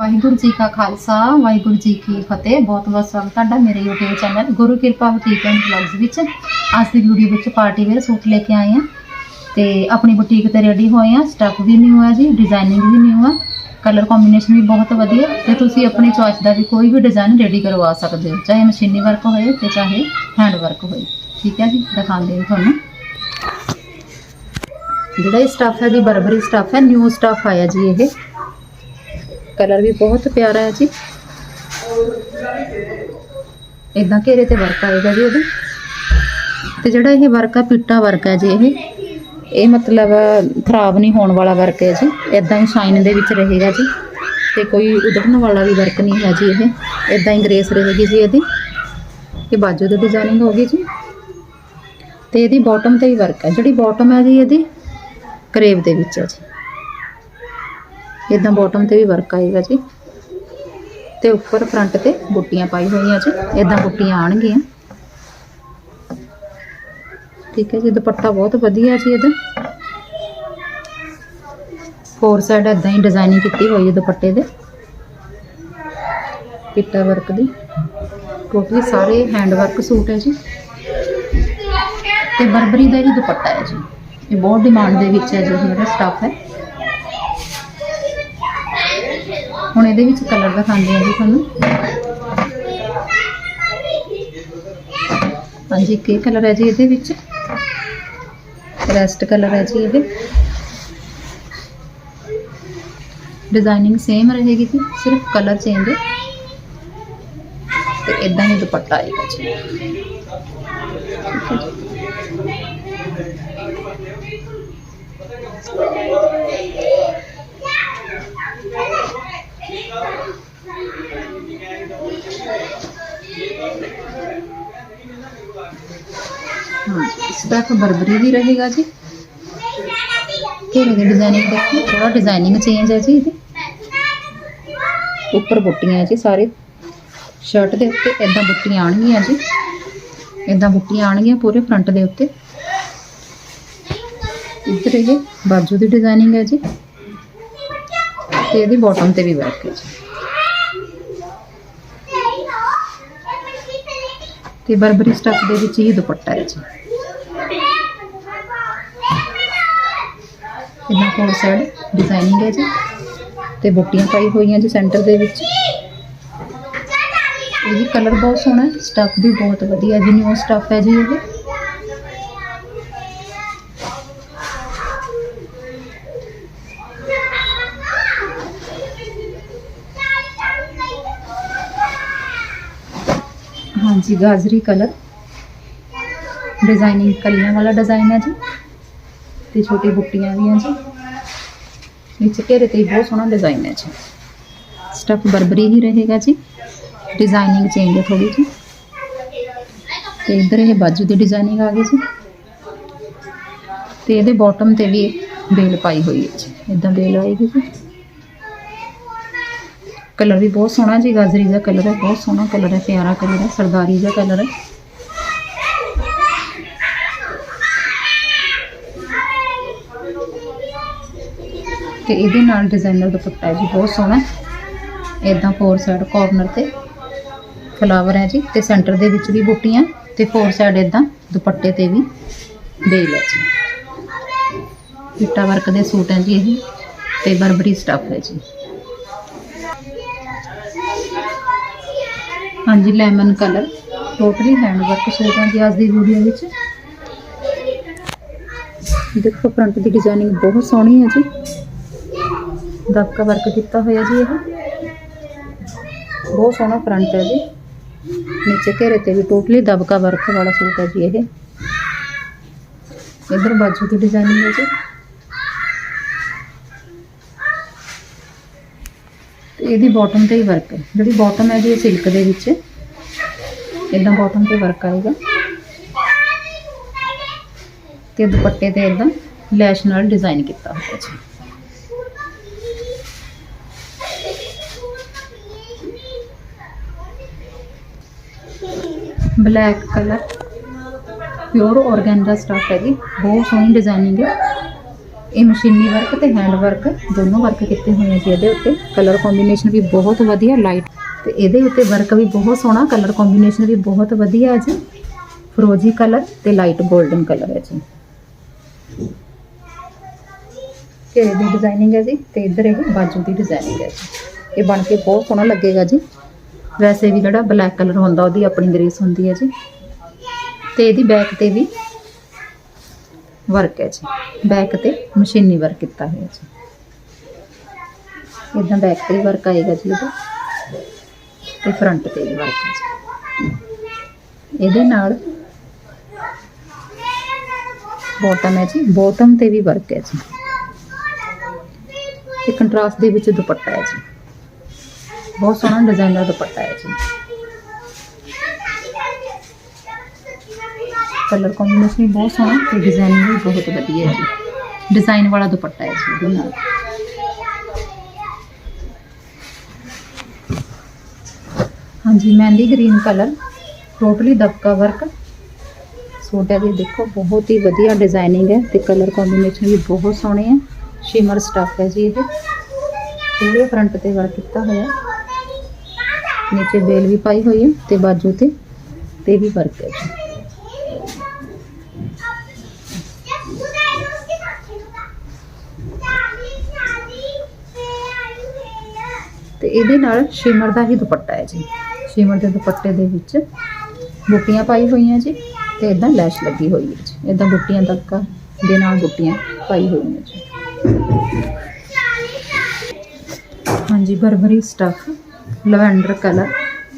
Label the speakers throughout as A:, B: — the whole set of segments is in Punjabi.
A: ਵਾਹਿਗੁਰੂ ਜੀ ਕਾ ਖਾਲਸਾ, ਵਾਹਿਗੁਰੂ ਜੀ ਕੀ ਫਤਿਹ। ਬਹੁਤ ਬਹੁਤ ਸਵਾਗਤ ਤੁਹਾਡਾ ਮੇਰੇ YouTube ਚੈਨਲ ਗੁਰੂ ਕਿਰਪਾ ਬੁਟੀਕ ਐਂਡ ਵਲੌਗਸ ਵਿੱਚ। ਅੱਜ ਦੀ ਵੀਡੀਓ ਵਿੱਚ ਪਾਰਟੀ ਵੇਅਰ ਸੂਟ ਲੈ ਕੇ ਆਏ ਹਾਂ ਤੇ ਆਪਣੀ ਬੁਟੀਕ ਤੇ ਰੈਡੀ ਹੋਏ ਆ ਸਟੱਫ ਵੀ ਨਿਊ ਹੈ ਜੀ ਡਿਜ਼ਾਈਨਿੰਗ ਵੀ ਨਿਊ ਆ। ਕਲਰ ਕੰਬੀਨੇਸ਼ਨ ਵੀ ਬਹੁਤ ਵਧੀਆ ਤੇ ਤੁਸੀਂ ਆਪਣੀ ਚੋਇਸ ਦਾ ਵੀ ਕੋਈ ਵੀ ਡਿਜ਼ਾਈਨ ਰੈਡੀ ਕਰਵਾ ਸਕਦੇ ਹੋ, ਚਾਹੇ ਮਸ਼ੀਨੀ ਵਰਕ ਹੋਏ ਤੇ ਚਾਹੇ ਹੈਂਡ ਵਰਕ ਹੋਏ। ਠੀਕ ਹੈ ਜੀ, ਦਿਖਾਉਂਦੇ ਹਾਂ ਤੁਹਾਨੂੰ। ਜਿਹੜਾ ਇਹ ਸਟੱਫ ਹੈ ਜੀ ਬਰਬਰੀ ਸਟੱਫ ਹੈ ਨਿਊ ਸਟੱਫ ਆਇਆ ਜੀ ਇਹ। ਕਲਰ ਵੀ ਬਹੁਤ ਪਿਆਰਾ ਹੈ ਜੀ। ਇਦਾਂ ਘੇਰੇ ਤੇ ਵਰਕ ਆਏਗਾ ਜੀ ਉਹਦੇ। ਤੇ ਜਿਹੜਾ ਇਹ ਵਰਕ ਆ, ਪੀਟਾ ਵਰਕ ਹੈ ਜੀ ਇਹ। ਇਹ ਮਤਲਬ ਖਰਾਬ ਨਹੀਂ ਹੋਣ ਵਾਲਾ ਵਰਕ ਹੈ ਜੀ। ਇਦਾਂ ਹੀ ਸ਼ਾਈਨ ਦੇ ਵਿੱਚ ਰਹੇਗਾ ਜੀ। ਤੇ ਕੋਈ ਉਧੜਨ ਵਾਲਾ ਵੀ ਵਰਕ ਨਹੀਂ ਹੈ ਜੀ ਇਹ। ਇਦਾਂ ਹੀ ਗ੍ਰੇਸ ਰਹੇਗੀ ਜੀ ਇਹਦੀ। ਇਹ ਬਾਜੂ ਦੀ ਡਿਜ਼ਾਈਨਿੰਗ ਹੋਗੀ ਜੀ। ਤੇ ਇਹਦੀ ਬਾਟਮ ਤੇ ਹੀ ਵਰਕ ਹੈ। ਜਿਹੜੀ ਬਾਟਮ ਹੈ ਜੀ ਇਹਦੀ, ਕਰੇਵ ਦੇ ਵਿੱਚ ਹੈ ਜੀ। ਇਦਾਂ ਬਾਟਮ ਤੇ ਵੀ ਵਰਕ ਆਏਗਾ ਜੀ। ਤੇ ਉੱਪਰ ਫਰੰਟ ਤੇ ਬੁੱਟੀਆਂ ਪਾਈ ਹੋਈਆਂ ਜੀ। ਇਦਾਂ ਬੁੱਟੀਆਂ ਆਣਗੀਆਂ ਠੀਕ ਹੈ ਜੀ, ਦੁਪੱਟਾ ਬਹੁਤ ਵਧੀਆ ਜੀ ਇਹਦਾ। ਫੋਰ ਸਾਈਡ ਇਦਾਂ ਹੀ ਡਿਜ਼ਾਈਨਿੰਗ ਕੀਤੀ ਹੋਈ ਹੈ ਦੁਪੱਟੇ ਦੇ। ਪਿੱਟਾ ਵਰਕ ਦੀ। ਟੋਟਲੀ ਸਾਰੇ ਹੈਂਡ ਵਰਕ ਸੂਟ ਹੈ ਜੀ। ਤੇ ਬਰਬਰੀ ਦਾ ਵੀ ਦੁਪੱਟਾ ਹੈ ਜੀ। ਇਹ ਬਹੁਤ ਡਿਮਾਂਡ ਦੇ ਵਿੱਚ ਹੈ ਜੀ ਇਹ ਜਿਹੜਾ ਸਟਾਫ ਹੈ। ਹੁਣ ਇਹਦੇ ਵਿੱਚ ਕਲਰ ਦਿਖਾਉਂਦੇ ਹਾਂ ਜੀ ਤੁਹਾਨੂੰ। ਹਾਂਜੀ ਕੀ ਕਲਰ ਹੈ ਜੀ ਇਹਦੇ ਵਿੱਚ। ਰੈਸਟ ਕਲਰ ਹੈ ਜੀ ਇਹਦੇ। ਡਿਜ਼ਾਈਨਿੰਗ ਸੇਮ ਰਹੇਗੀ ਜੀ, ਸਿਰਫ ਕਲਰ ਚੇਂਜ ਹੈ। ਤੇ ਇਦਾਂ ਹੀ ਦੁਪੱਟਾ ਆਏਗਾ ਜੀ। ਹਾਂ ਬਰਬਰੀ ਵੀ ਰਹੇਗਾ ਜੀ। ਘੇਰੇ ਦੀ ਡਿਜ਼ਾਈਨਿੰਗ ਦੇਖੋ ਥੋੜਾ ਡਿਜ਼ਾਈਨਿੰਗ ਚੇਂਜ ਹੈ ਜੀ ਇਹਦੀ। ਉੱਪਰ ਬੁੱਟੀਆਂ ਹੈ ਜੀ ਸਾਰੇ। ਸ਼ਰਟ ਦੇ ਉੱਤੇ ਇਦਾਂ ਬੁੱਟੀਆਂ ਆਣਗੀਆਂ ਜੀ। ਇਦਾਂ ਬੁੱਟੀਆਂ ਆਣਗੀਆਂ ਪੂਰੇ ਫਰੰਟ ਦੇ ਉੱਤੇ। ਇੱਧਰ ਇਹ ਬਾਜੂ ਦੀ ਡਿਜ਼ਾਈਨਿੰਗ ਹੈ ਜੀ। ਤੇ ਇਹਦੀ ਬਾਟਮ ਤੇ ਵੀ ਵਰਕ ਹੈ ਜੀ। ਤੇ ਬਰਬਰੀ ਸਟਫ ਦੇ ਵਿੱਚ ਹੀ ਦੁਪੱਟਾ ਹੈ ਜੀ। ਇਹਨਾਂ ਕੋਲ ਸਾਈਡ ਡਿਜ਼ਾਈਨਿੰਗ ਹੈ ਜੀ। ਤੇ ਬੁੱਟੀਆਂ ਪਾਈ ਹੋਈਆਂ ਜੀ ਸੈਂਟਰ ਦੇ ਵਿੱਚ। ਇਹ ਵੀ ਕਲਰ ਬਹੁਤ ਸੋਹਣਾ ਹੈ। ਸਟਫ ਵੀ ਬਹੁਤ ਵਧੀਆ ਜੀ ਨਿਊ ਸਟੱਫ ਹੈ ਜੀ ਇਹ। ਹਾਂਜੀ, ਗਾਜਰੀ ਕਲਰ ਡਿਜ਼ਾਈਨਿੰਗ ਕਲੀਆਂ ਵਾਲਾ ਡਿਜ਼ਾਈਨ ਹੈ ਜੀ। ਤੇ ਛੋਟੀ ਬੁੱਟੀਆਂ ਵੀ ਹੈ ਜੀ। ਨੀਚੇ ਘੇਰੇ ਤੇ ਬਹੁਤ ਸੋਹਣਾ ਡਿਜ਼ਾਈਨ ਹੈ ਜੀ। ਸਟਫ ਬਰਬਰੀ ਹੀ ਰਹੇਗਾ ਜੀ। ਡਿਜ਼ਾਈਨਿੰਗ ਚੇਂਜ ਹੈ ਥੋੜੀ ਜੀ। ਤੇ ਇਧਰ ਇਹ ਬਾਜੂ ਦੀ ਡਿਜ਼ਾਈਨਿੰਗ ਆ ਗਈ ਜੀ। ਤੇ ਇਹਦੇ ਬਾਟਮ ਤੇ ਵੀ ਬੇਲ ਪਾਈ ਹੋਈ ਹੈ ਜੀ। ਇਦਾਂ ਬੇਲ ਆਏਗੀ ਜੀ। ਕਲਰ ਵੀ ਬਹੁਤ ਸੋਹਣਾ ਜੀ। ਗਾਜਰੀ ਦਾ ਕਲਰ ਹੈ, ਬਹੁਤ ਸੋਹਣਾ ਕਲਰ ਹੈ, ਪਿਆਰਾ ਕਲਰ ਹੈ, ਸਰਦਾਰੀ ਦਾ ਕਲਰ ਹੈ। ਤੇ ਇਹਦੇ ਨਾਲ ਡਿਜ਼ਾਈਨਰ ਦੁਪੱਟਾ ਹੈ ਜੀ, ਬਹੁਤ ਸੋਹਣਾ ਇਦਾਂ ਫੋਰ ਸਾਈਡ ਕਾਰਨਰ ਤੇ ਫਲਾਵਰ ਹੈ ਜੀ, ਤੇ ਸੈਂਟਰ ਦੇ ਵਿੱਚ ਵੀ ਬੂਟੀਆਂ, ਤੇ ਫੋਰ ਸਾਈਡ ਇਦਾਂ ਦੁਪੱਟੇ ਤੇ ਵੀ ਬੇਲ ਹੈ ਜੀ। ਪਿੱਟਾ ਵਰਕ ਦੇ ਸੂਟ ਹੈ ਜੀ ਇਹ, ਤੇ ਬਰਬਰੀ ਸਟਫ ਹੈ ਜੀ। ਹਾਂਜੀ lemon colour totally hand work suit ਹੈ ਜੀ ਅੱਜ ਦੀ ਵੀਡੀਓ ਵਿੱਚ। ਦੇਖੋ ਫਰੰਟ ਦੀ ਡਿਜ਼ਾਈਨਿੰਗ ਬਹੁਤ ਸੋਹਣੀ ਹੈ ਜੀ। ਦਬਕਾ ਵਰਕ ਕੀਤਾ ਹੋਇਆ ਜੀ ਇਹ। ਬਹੁਤ ਸੋਹਣਾ ਫਰੰਟ ਹੈ ਜੀ। ਨੀਚੇ ਘੇਰੇ ਤੇ ਵੀ ਟੋਟਲੀ ਦਬਕਾ ਵਰਕ ਵਾਲਾ ਸੂਟ ਹੈ ਜੀ ਇਹ। ਇਧਰ ਬਾਜੂ ਦੀ ਡਿਜ਼ਾਈਨਿੰਗ ਹੈ ਜੀ। ਤੇ ਇਹਦੀ ਬਾਟਮ ਤੇ ਹੀ ਵਰਕ ਹੈ। ਜਿਹੜੀ ਬਾਟਮ ਹੈ ਜੀ ਇਹ ਸਿਲਕ ਦੇ ਵਿੱਚ। ਇਦਾਂ ਬਾਟਮ ਤੇ ਵਰਕ ਆਏਗਾ। ਤੇ ਦੁਪੱਟੇ ਤੇ ਇਦਾਂ ਲੈਸ਼ ਨਾਲ ਡਿਜ਼ਾਈਨ ਕੀਤਾ ਹੋਇਆ ਜੀ। Black colour pure organza stuff ਹੈ ਜੀ। ਬਹੁਤ ਸੋਹਣੀ ਡਿਜ਼ਾਈਨਿੰਗ ਹੈ। ਇਹ ਮਸ਼ੀਨੀ ਵਰਕ ਤੇ ਹੈਂਡ ਵਰਕ ਦੋਨੋਂ ਵਰਕ ਕੀਤੇ ਹੋਏ ਜੀ ਇਹਦੇ ਉੱਤੇ। ਕਲਰ ਕੰਬੀਨੇਸ਼ਨ ਵੀ ਬਹੁਤ ਵਧੀਆ ਲਾਈਟ ਤੇ ਇਹਦੇ ਉੱਤੇ ਵਰਕ ਵੀ ਬਹੁਤ ਸੋਹਣਾ। ਕਲਰ ਕੰਬੀਨੇਸ਼ਨ ਵੀ ਬਹੁਤ ਵਧੀਆ ਹੈ ਜੀ। ਫਰੋਜੀ ਕਲਰ ਤੇ ਲਾਈਟ 골ਡਨ ਕਲਰ ਹੈ ਜੀ। ਘੇਰੇ ਦੀ ਡਿਜ਼ਾਈਨਿੰਗ ਹੈ ਜੀ ਤੇ ਇੱਧਰ ਇਹ ਬਾਜੂ ਦੀ ਡਿਜ਼ਾਈਨਿੰਗ ਹੈ ਜੀ। ਇਹ ਬਣ ਕੇ ਬਹੁਤ ਸੋਹਣਾ ਲੱਗੇਗਾ ਜੀ। ਵੈਸੇ ਵੀ ਜਿਹੜਾ ਬਲੈਕ ਕਲਰ ਹੁੰਦਾ, ਉਹਦੀ ਆਪਣੀ ਗ੍ਰੇਸ ਹੁੰਦੀ ਹੈ ਜੀ। ਤੇ ਇਹਦੀ ਬੈਕ ਤੇ ਵੀ ਵਰਕ ਹੈ ਜੀ। ਬੈਕ ਤੇ ਮਸ਼ੀਨੀ ਵਰਕ ਕੀਤਾ ਹੋਇਆ ਜੀ। ਇਦਾਂ ਬੈਕ ਤੇ ਵੀ ਵਰਕ ਆਏਗਾ ਜੀ ਇਹਦਾ। ਤੇ ਫਰੰਟ ਤੇ ਵੀ ਵਰਕ ਹੈ ਜੀ। ਇਹਦੇ ਨਾਲ ਬੋਟਮ ਹੈ ਜੀ। ਬੋਟਮ ਤੇ ਵੀ ਵਰਕ ਹੈ ਜੀ। ਤੇ ਕੰਟਰਾਸਟ ਦੇ ਵਿੱਚ ਦੁਪੱਟਾ ਹੈ ਜੀ। ਬਹੁਤ ਸੋਹਣਾ ਡਿਜ਼ਾਈਨਰ ਦੁਪੱਟਾ ਹੈ ਜੀ। ਕਲਰ ਕੰਬੀਨੇਸ਼ਨ ਵੀ ਬਹੁਤ ਸੋਹਣਾ ਤੇ ਡਿਜ਼ਾਈਨਿੰਗ ਵੀ ਬਹੁਤ ਵਧੀਆ ਹੈ ਜੀ। ਡਿਜ਼ਾਈਨ ਵਾਲਾ ਦੁਪੱਟਾ ਹੈ ਜੀ ਇਹਦੇ ਨਾਲ। ਹਾਂਜੀ, ਮਹਿੰਦੀ ਗ੍ਰੀਨ ਕਲਰ ਟੋਟਲੀ ਦਬਕਾ ਵਰਕ ਸੂਟ ਇਹਦੇ ਦੇਖੋ, ਬਹੁਤ ਹੀ ਵਧੀਆ ਡਿਜ਼ਾਈਨਿੰਗ ਹੈ ਤੇ ਕਲਰ ਕੰਬੀਨੇਸ਼ਨ ਵੀ ਬਹੁਤ ਸੋਹਣੇ ਹੈ। ਸ਼ਿਮਰ ਸਟਫ ਹੈ ਜੀ ਇਹ। ਪੂਰੇ ਫਰੰਟ ਤੇ ਵਰਕ ਕੀਤਾ ਹੋਇਆ। ਨੀਚੇ ਬੇਲ ਵੀ ਪਾਈ ਹੋਈ ਹੈ ਤੇ ਬਾਜੂ ਤੇ ਤੇ ਵੀ ਵਰਕ ਹੈ ਜੀ ਤੇ ਇਹਦੇ ਨਾਲ ਸ਼ਿਮਰ ਦਾ ਹੀ ਦੁਪੱਟਾ ਹੈ ਜੀ ਸ਼ਿਮਰ ਦੇ ਦੁਪੱਟੇ ਦੇ ਵਿੱਚ ਬੁੱਟੀਆਂ ਪਾਈ ਹੋਈਆਂ ਜੀ ਤੇ ਇਦਾਂ ਲੈਸ਼ ਲੱਗੀ ਹੋਈ ਹੈ ਜੀ ਇਦਾਂ ਬੁੱਟੀਆਂ ਤੱਕ ਦੇ ਨਾਲ ਬੁੱਟੀਆਂ ਪਾਈ ਹੋਈਆਂ ਜੀ ਹਾਂਜੀ Burberry stuff lavender colour.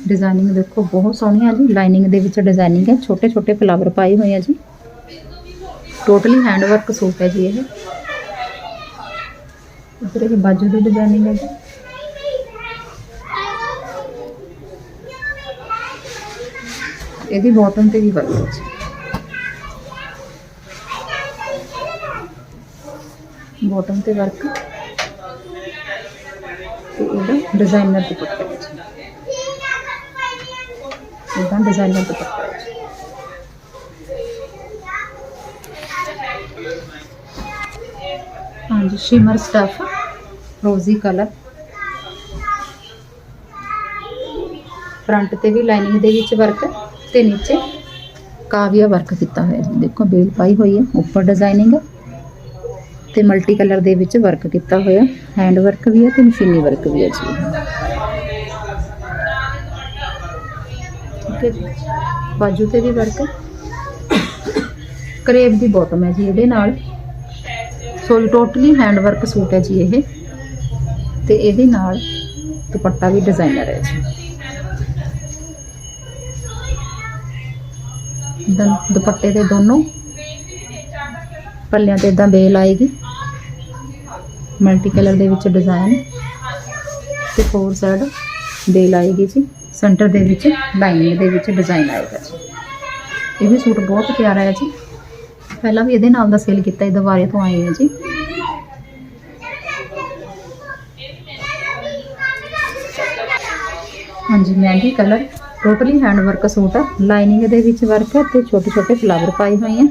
A: Designing ਦੇਖੋ, ਬਹੁਤ ਸੋਹਣੀ ਹੈ ਜੀ। ਲਾਈਨਿੰਗ ਦੇ ਵਿੱਚ ਡਿਜ਼ਾਈਨਿੰਗ ਹੈ। ਛੋਟੇ ਛੋਟੇ ਫਲਾਵਰ ਪਾਏ ਹੋਏ ਆ ਜੀ। ਟੋਟਲੀ ਹੈਂਡ ਵਰਕ ਸੂਟ ਹੈ ਜੀ ਇਹ। ਇੱਧਰ ਇਹ ਬਾਜੂ ਦੀ ਡਿਜ਼ਾਈਨਿੰਗ ਹੈ ਜੀ। ਇਹਦੀ ਬਾਟਮ ਤੇ ਵੀ ਵਰਕ ਹੈ ਜੀ। ਬਾਟਮ ਤੇ ਵਰਕ ਤੇ ਇਹਦਾ ਡਿਜ਼ਾਈਨਰ ਦੁਪੱਟਾ ਹੈ ਜੀ ਹਾਂਜੀ shimmer stuff rosy colour front ਤੇ ਵੀ ਲਾਈਨਿੰਗ ਦੇ ਵਿੱਚ ਵਰਕ ਤੇ ਨੀਚੇ ਕਾਵਿਆ ਵਰਕ ਕੀਤਾ ਹੋਇਆ ਦੇਖੋ ਬੇਲ ਪਾਈ ਹੋਈ ਹੈ ਉੱਪਰ ਡਿਜ਼ਾਈਨਿੰਗ ਤੇ ਮਲਟੀ ਕਲਰ ਦੇ ਵਿੱਚ ਵਰਕ ਕੀਤਾ ਹੋਇਆ। ਹੈਂਡ ਵਰਕ ਵੀ ਹੈ ਤੇ ਮਸ਼ੀਨੀ ਵਰਕ ਵੀ ਹੈ ਜੀ। ਠੀਕ ਬਾਜੂ ਤੇ ਵੀ ਵਰਕ ਕਰੇਬ ਦੀ ਬਾਟਮ ਹੈ ਜੀ ਇਹਦੇ ਨਾਲ। So totally hand work suit ਹੈ ਜੀ ਇਹ। ਤੇ ਇਹਦੇ ਨਾਲ ਦੁਪੱਟਾ ਵੀ ਡਿਜ਼ਾਈਨਰ ਹੈ ਜੀ। ਦੁਪੱਟੇ ਦੇ ਦੋਨੋਂ। ਪੱਲਿਆਂ ਤੇ ਇਦਾਂ ਬੇਲ ਆਏਗੀ। ਮਲਟੀ ਕਲਰ ਦੇ ਵਿੱਚ ਡਿਜ਼ਾਈਨ ਤੇ ਫੋਰ ਸਾਈਡ ਬੇਲ ਆਏਗੀ ਜੀ। ਸੈਂਟਰ ਦੇ ਵਿੱਚ ਲਾਈਨਿੰਗ ਦੇ ਵਿੱਚ ਡਿਜ਼ਾਈਨ ਆਏਗਾ ਜੀ। ਇਹ ਵੀ ਸੂਟ ਬਹੁਤ ਪਿਆਰਾ ਹੈ ਜੀ। ਪਹਿਲਾਂ ਵੀ ਇਹਦੇ ਨਾਲ ਦਾ ਸੇਲ ਕੀਤਾ ਇਹ ਦੁਬਾਰੇ ਤੋਂ ਆਏ ਹੈ ਜੀ। ਹਾਂਜੀ ਮਹਿੰਦੀ colour totally hand work suit ਹੈ ਲਾਈਨਿੰਗ ਦੇ ਵਿੱਚ ਵਰਕ ਹੈ ਤੇ ਛੋਟੇ ਛੋਟੇ ਫਲਾਵਰ ਪਾਏ ਹੋਏ ਆ।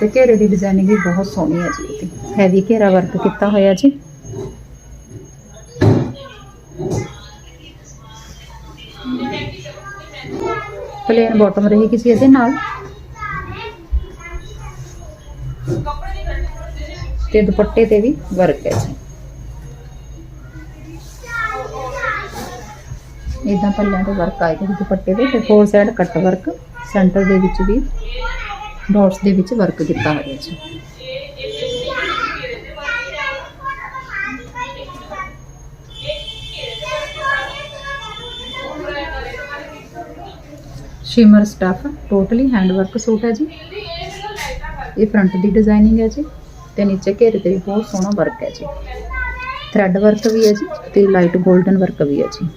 A: ਤੇ ਘੇਰੇ ਦੀ ਡਿਜ਼ਾਈਨਿੰਗ ਵੀ ਬਹੁਤ ਸੋਹਣੀ ਹੈ ਜੀ ਇਹਦੀ। ਹੈਵੀ ਘੇਰਾ ਵਰਕ ਕੀਤਾ ਹੋਇਆ ਜੀ। ਪਲੇਨ ਬਾਟਮ ਰਹੇਗੀ ਜੀ ਇਹਦੇ ਨਾਲ। ਤੇ ਦੁਪੱਟੇ ਤੇ ਵੀ ਵਰਕ ਹੈ ਜੀ। ਇਦਾਂ ਪੱਲਿਆਂ ਤੇ ਵਰਕ ਆਏਗਾ ਜੀ ਦੁਪੱਟੇ ਤੇ ਤੇ four side cut work centre ਦੇ ਵਿੱਚ ਵੀ। ਡਾਟਸ ਦੇ ਵਿੱਚ ਵਰਕ ਕੀਤਾ ਹੋਇਆ ਜੀ shimmer stuff totally hand work suit ਹੈ ਜੀ। ਇਹ ਫਰੰਟ ਦੀ ਡਿਜ਼ਾਈਨਿੰਗ ਹੈ ਜੀ ਤੇ ਨੀਚੇ ਘੇਰੇ ਤੇ ਵੀ ਬਹੁਤ ਸੋਹਣਾ ਵਰਕ ਹੈ ਜੀ। ਥ੍ਰੈਡ ਵਰਕ ਵੀ ਹੈ ਜੀ ਤੇ ਲਾਈਟ 골ਡਨ ਵਰਕ ਵੀ ਹੈ ਜੀ।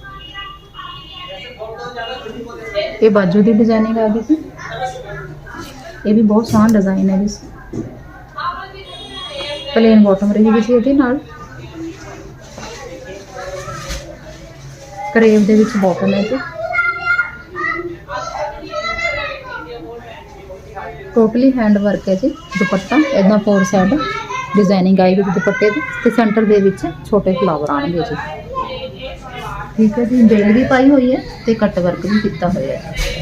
A: ਇਹ ਬਾਜੂ ਦੀ ਡਿਜ਼ਾਈਨਿੰਗ ਆ ਗਈ ਜੀ ਇਹ ਵੀ ਬਹੁਤ ਸੋਹਣਾ ਡਿਜ਼ਾਈਨ ਹੈ ਜੀ ਪਲੇਨ ਬਾਟਮ ਰਹੇਗੀ ਜੀ ਇਹਦੇ ਨਾਲ। ਕਰੇਵ ਦੇ ਵਿੱਚ ਬੋਟਮ ਹੈ ਜੀ ਟੋਟਲੀ ਹੈਂਡ ਵਰਕ ਹੈ ਜੀ ਦੁਪੱਟਾ ਇਦਾਂ ਫੋਰ ਸਾਈਡ ਡਿਜ਼ਾਈਨਿੰਗ ਆਈ ਹੋਈ ਦੁਪੱਟੇ ਦੀ ਤੇ ਸੈਂਟਰ ਦੇ ਵਿੱਚ ਛੋਟੇ ਫਲਾਵਰ ਆਣਗੇ ਜੀ। ਠੀਕ ਹੈ ਜੀ, ਬੇਲ ਵੀ ਪਾਈ ਹੋਈ ਹੈ ਤੇ ਕੱਟ ਵਰਕ ਵੀ ਕੀਤਾ ਹੋਇਆ ਹੈ।